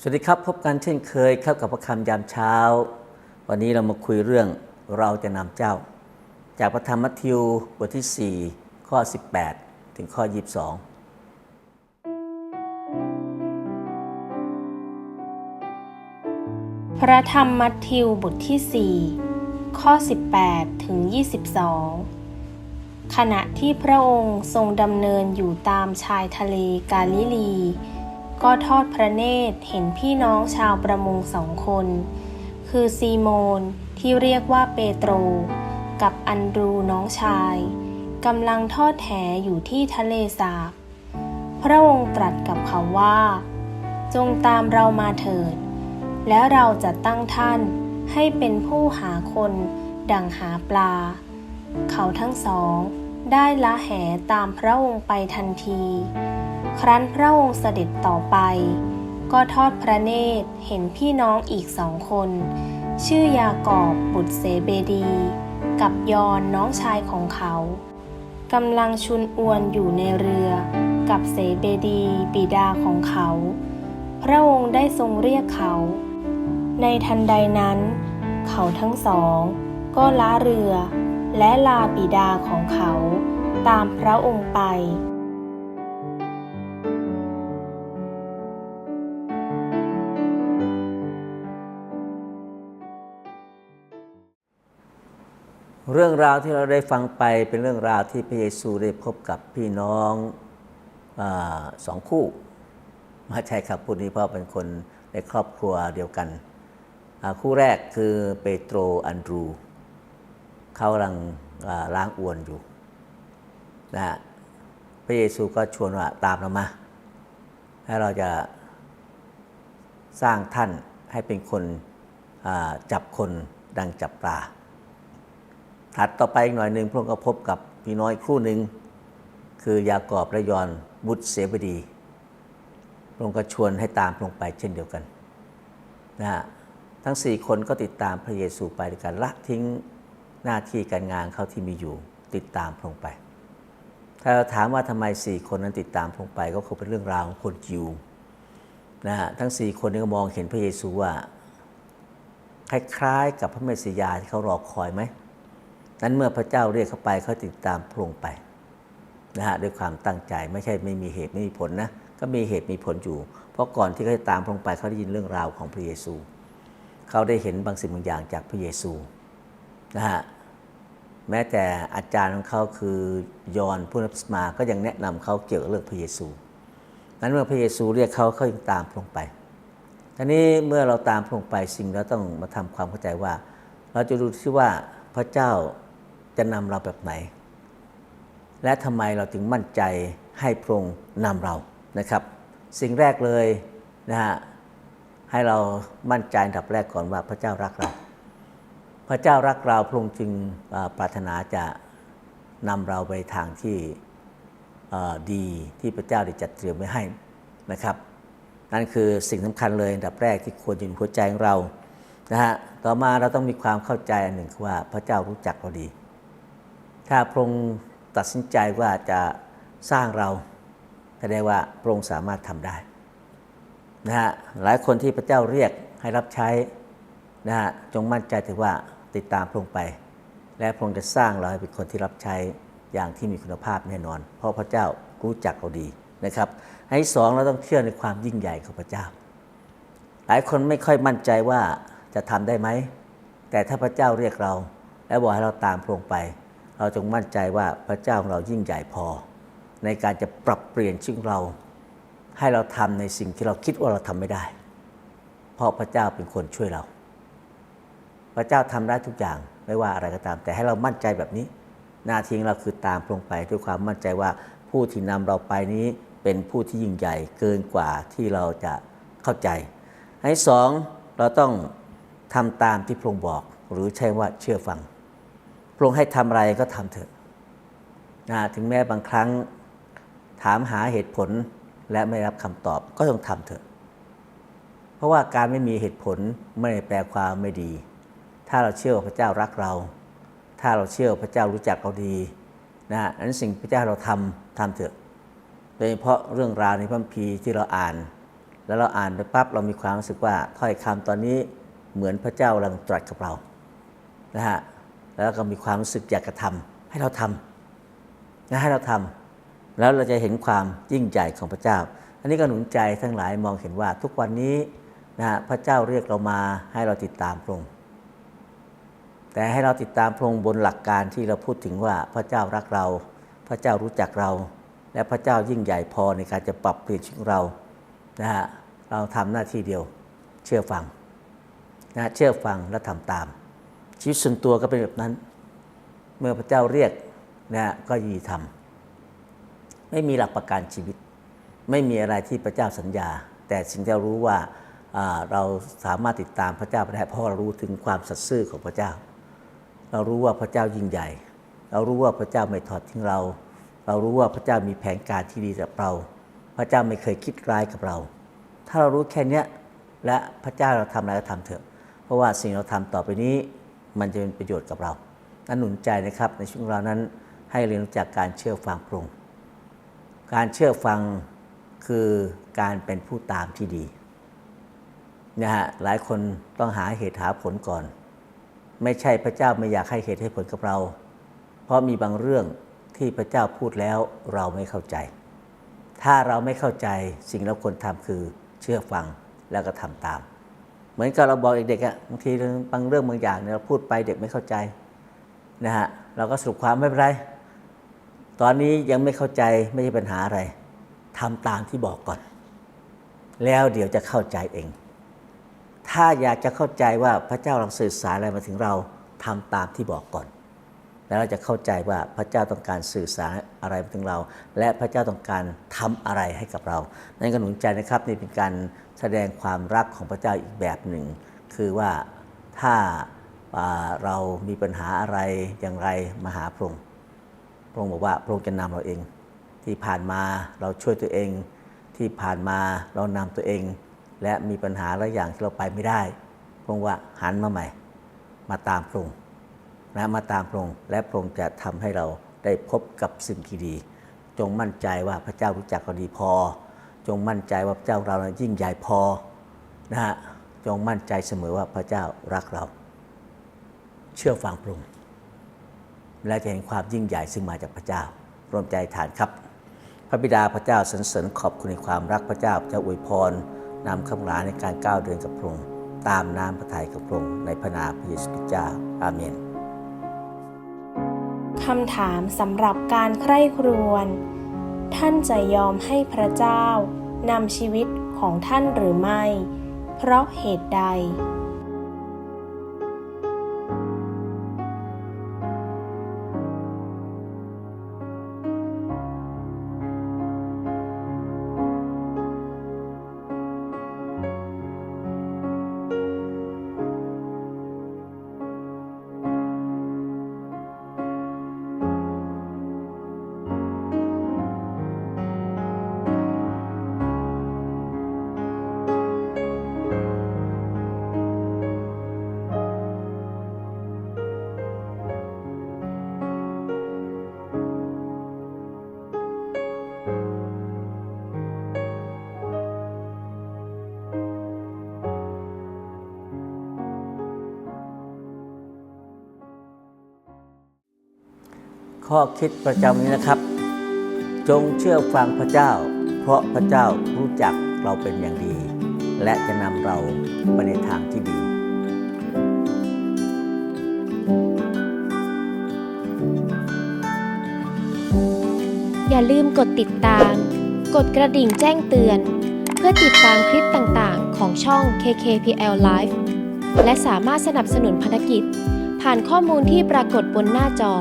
สวัสดีครับ พบกันเช่นเคยครับกับพระคำยามเช้า วันนี้เรามาคุยเรื่องเราจะนำเจ้า จากพระธรรมมัทธิวบทที่ 4 ข้อ 18 ถึงข้อ 22 พระธรรมมัทธิวบทที่ 4 ข้อ 18 ถึง 22 ขณะที่พระองค์ทรงดำเนินอยู่ตามชายทะเลกาลิลี ก็ทอดพระเนตรเห็นพี่น้องชาวประมงสองคน คือซีโมนที่เรียกว่าเปโตร กับอันดรูน้องชายกำลังทอดแหอยู่ที่ทะเลสาบ พระองค์ตรัสกับเขาว่า จงตามเรามาเถิด แล้วเราจะตั้งท่านให้เป็นผู้หาคนดังหาปลา เขาทั้งสองได้ละแหตามพระองค์ไปทันที ครั้นพระองค์เสด็จต่อไป ก็ทอดพระเนตรเห็นพี่น้องอีกสองคน ชื่อยากอบบุตรเสเบดี กับยอนน้องชายของเขากำลังชุนอวนอยู่ในเรือ กับเสเบดีบิดาของเขา พระองค์ได้ทรงเรียกเขา ในทันใดนั้น เขาทั้งสอง ก็ล้าเรือ และลาบิดาของเขา ตามพระองค์ไป เรื่องราวที่เราได้ฟังไปเป็นเรื่องราวที่พระเยซูได้พบกับพี่น้องอสองคู่ม่ใช่ครับพูดนี้เพราะเป็นคนในครอบครัวเดียวกัน คู่แรกคือเปโตรอันดรูเขากำลังล้างอวนอยู่นะพระเยซูก็ชวนว่าตามเรามา ให้เราจะสร้างท่านให้เป็นคนจับคนดังจับปลา ถัดต่อไปอีกหน่อยหนึ่งพระองค์ก็พบกับพี่น้อยคู่หนึ่งคือยากอบและยอนบุตรเสบดีพระองค์ก็ชวนให้ตามพระองค์ไปเช่นเดียวกันนะฮะทั้งสี่คนก็ติดตามพระเยซูไปด้วยกันละทิ้งหน้าที่การงานเขาที่มีอยู่ติดตามพระองค์ไป ถ้าเราถามว่าทำไมสี่คนนั้นติดตามพระองค์ไป ก็คงเป็นเรื่องราวของคนยิวนะฮะทั้งสี่คนนี้ก็มองเห็นพระเยซูว่าคล้ายๆ กับพระเมสสิยาที่เขารอคอยไหม นั้นเมื่อพระเจ้าเรียกเขาไปเขาติดตามพระองค์ไปนะฮะด้วยความตั้งใจไม่ใช่ไม่มีเหตุไม่มีผลนะก็มีเหตุมีผลอยู่ เพราะก่อนที่เขาจะตามพระองค์ไปเขาได้ยินเรื่องราวของพระเยซู เขาได้เห็นบางสิ่งบางอย่างจากพระเยซูนะฮะแม้แต่อาจารย์ของเขาคือยอนผู้รับสมาก็ยังแนะนำเขาเกี่ยวกับเรื่องพระเยซูนั้นเมื่อพระเยซูเรียกเขาเขายังตามพระองค์ไปทีนี้เมื่อเราตามพระองค์ไปสิ่งเราต้องมาทำความเข้าใจว่า เราจะดูที่ว่าพระเจ้า จะนำเราแบบไหน และทำไมเราถึงมั่นใจให้พระองค์นำเรานะครับ สิ่งแรกเลยนะฮะให้เรามั่นใจอันดับแรกก่อนว่าพระเจ้ารักเรา พระเจ้ารักเราพระองค์จึงปรารถนาจะนำเราไปทางที่ดีที่พระเจ้าได้จัดเตรียมไว้ให้นะครับ นั่นคือสิ่งสำคัญเลยอันดับแรกที่ควรอยู่ในหัวใจของเรานะฮะต่อมาเราต้องมีความเข้าใจอันหนึ่งคือว่าพระเจ้ารู้จักเราดี ถ้าพระองค์ตัดสินใจว่าจะสร้างเราแสดงว่าพระองค์สามารถทำได้นะฮะหลายคนที่พระเจ้าเรียกให้รับใช้นะฮะจงมั่นใจถือว่าติดตามพระองค์ไป และพระองค์จะสร้างเราให้เป็นคนที่รับใช้อย่างที่มีคุณภาพแน่นอน เพราะพระเจ้ารู้จักเราดีนะครับอันที่สองเราต้องเชื่อในความยิ่งใหญ่ของพระเจ้า หลายคนไม่ค่อยมั่นใจว่าจะทำได้ไหมแต่ถ้าพระเจ้าเรียกเรา และบอกให้เราตามพระองค์ไป เราจงมั่นใจว่าพระเจ้าของเรายิ่งใหญ่พอ ในการจะปรับเปลี่ยนชีวิตของเรา ให้เราทำในสิ่งที่เราคิดว่าเราทำไม่ได้ เพราะพระเจ้าเป็นคนช่วยเรา พระเจ้าทำได้ทุกอย่างไม่ว่าอะไรก็ตาม แต่ให้เรามั่นใจแบบนี้ หน้าที่ของเราคือตามพระองค์ไปด้วยความมั่นใจว่าผู้ที่นำเราไปนี้เป็นผู้ที่ยิ่งใหญ่เกินกว่าที่เราจะเข้าใจอันที่สองเราต้องทำตามที่พระองค์บอก หรือใช่ว่าเชื่อฟัง พระองค์ให้ทำอะไรก็ทำเถอะนะถึงแม้บางครั้งถามหาเหตุผลและไม่รับคำตอบก็ต้องทำเถอะ เพราะว่าการไม่มีเหตุผลไม่ได้แปลความไม่ดี ถ้าเราเชื่อว่าพระเจ้ารักเรา ถ้าเราเชื่อว่าพระเจ้ารู้จักเราดีนะอันนั้นสิ่งพระเจ้าเราทำทำเถอะ โดยเฉพาะเรื่องราวในพระคัมภีร์ที่เราอ่าน แล้วเราอ่านไปปั๊บเรามีความรู้สึกว่าถ้อยคำตอนนี้เหมือนพระเจ้ากำลังตรัสกับเรานะฮะ แล้วก็มีความรู้สึกอยากจะทำให้เราทำนะให้เราทำแล้วเราจะเห็นความยิ่งใหญ่ของพระเจ้า อันนี้ก็หนุนใจทั้งหลายมองเห็นว่าทุกวันนี้นะฮะพระเจ้าเรียกเรามาให้เราติดตามพระองค์แต่ให้เราติดตามพระองค์บนหลักการที่เราพูดถึงว่าพระเจ้ารักเรา พระเจ้ารู้จักเรา และพระเจ้ายิ่งใหญ่พอในการจะปรับเปลี่ยนชีวิตเรานะฮะเราทำหน้าที่เดียว เชื่อฟังนะเชื่อฟังและทำตาม ชีวิตส่วนตัวก็เป็นแบบนั้น เมื่อพระเจ้าเรียกนะก็ยีทำไม่มีหลักประกันชีวิต ไม่มีอะไรที่พระเจ้าสัญญา แต่สิ่งที่เรารู้ว่าเราสามารถติดตามพระเจ้าได้เพราะเรารู้ถึงความสัตย์ซื่อของพระเจ้า เรารู้ว่าพระเจ้ายิ่งใหญ่ เรารู้ว่าพระเจ้าไม่ทอดทิ้งเรา เรารู้ว่าพระเจ้ามีแผนการที่ดีกับเรา พระเจ้าไม่เคยคิดร้ายกับเรา ถ้าเรารู้แค่นี้และพระเจ้าเราทำอะไรก็ทำเถอะ เพราะว่าสิ่งเราทำต่อไปนี้ มันจะเป็นประโยชน์กับเรานั้นหนุนใจนะครับในช่วงเรานั้นให้เรียนรู้จักการเชื่อฟังพระองค์การเชื่อฟังคือการเป็นผู้ตามที่ดีนะฮะหลายคนต้องหาเหตุหาผลก่อน ไม่ใช่พระเจ้าไม่อยากให้เหตุให้ผลกับเรา เพราะมีบางเรื่องที่พระเจ้าพูดแล้วเราไม่เข้าใจ ถ้าเราไม่เข้าใจสิ่งเราควรทำคือเชื่อฟังแล้วก็ทำตาม เหมือนกับเราบอกเด็กๆอะบางทีบางเรื่องบางอย่างเนี่ยเราพูดไปเด็กไม่เข้าใจนะฮะเราก็สรุปความไม่เป็นไร ตอนนี้ยังไม่เข้าใจไม่ใช่ปัญหาอะไรทำตามที่บอกก่อน แล้วเดี๋ยวจะเข้าใจเอง ถ้าอยากจะเข้าใจว่าพระเจ้าเราสื่อสารอะไรมาถึงเราทำตามที่บอกก่อน แล้วเราจะเข้าใจว่าพระเจ้าต้องการสื่อสารอะไรมาถึงเรา และพระเจ้าต้องการทำอะไรให้กับเรา นั่นก็หนุนใจนะครับนี่เป็นการแสดงความรักของพระเจ้าอีกแบบหนึ่ง คือว่าถ้าาเรามีปัญหาอะไรอย่างไรมาหาพระองค์พระองค์บอกว่าพระองค์จะนำเราเอง ที่ผ่านมาเราช่วยตัวเอง ที่ผ่านมาเรานำตัวเอง และมีปัญหาหลายอย่างที่เราไปไม่ได้พระองค์ว่าหันมาใหม่ มาตามพระองค์ นะมาตามพระองค์และพระองค์จะทำให้เราได้พบกับสิ่งที่ดี จงมั่นใจว่าพระเจ้ารู้จักเราดีพอ จงมั่นใจว่าพระเจ้าเรานั้นยิ่งใหญ่พอนะฮะจงมั่นใจเสมอว่าพระเจ้ารักเรา เชื่อฟังพระองค์และจะเห็นความยิ่งใหญ่ซึ่งมาจากพระเจ้าร่วมใจฐานครับ พระบิดาพระเจ้าสรรเสริญขอบคุณในความรักพระเจ้าพระเจ้าอวยพรนำคำลาในการก้าวเดินกับพระองค์ตามน้ำพระทัยกับพระองค์ในพระนามพระเยซูคริสต์เจ้าอาเมน คำถามสำหรับการใคร่ครวญ ท่านจะยอมให้พระเจ้านำชีวิตของท่านหรือไม่ เพราะเหตุใด ข้อคิดประจำนี้นะครับ จงเชื่อฟังพระเจ้า เพราะพระเจ้ารู้จักเราเป็นอย่างดี และจะนำเราไปในทางที่ดีอย่าลืมกดติดตาม กดกระดิ่งแจ้งเตือน เพื่อติดตามคลิปต่างๆ ของช่อง KKPL Live และสามารถสนับสนุนภารกิจ ผ่านข้อมูลที่ปรากฏบนหน้าจอ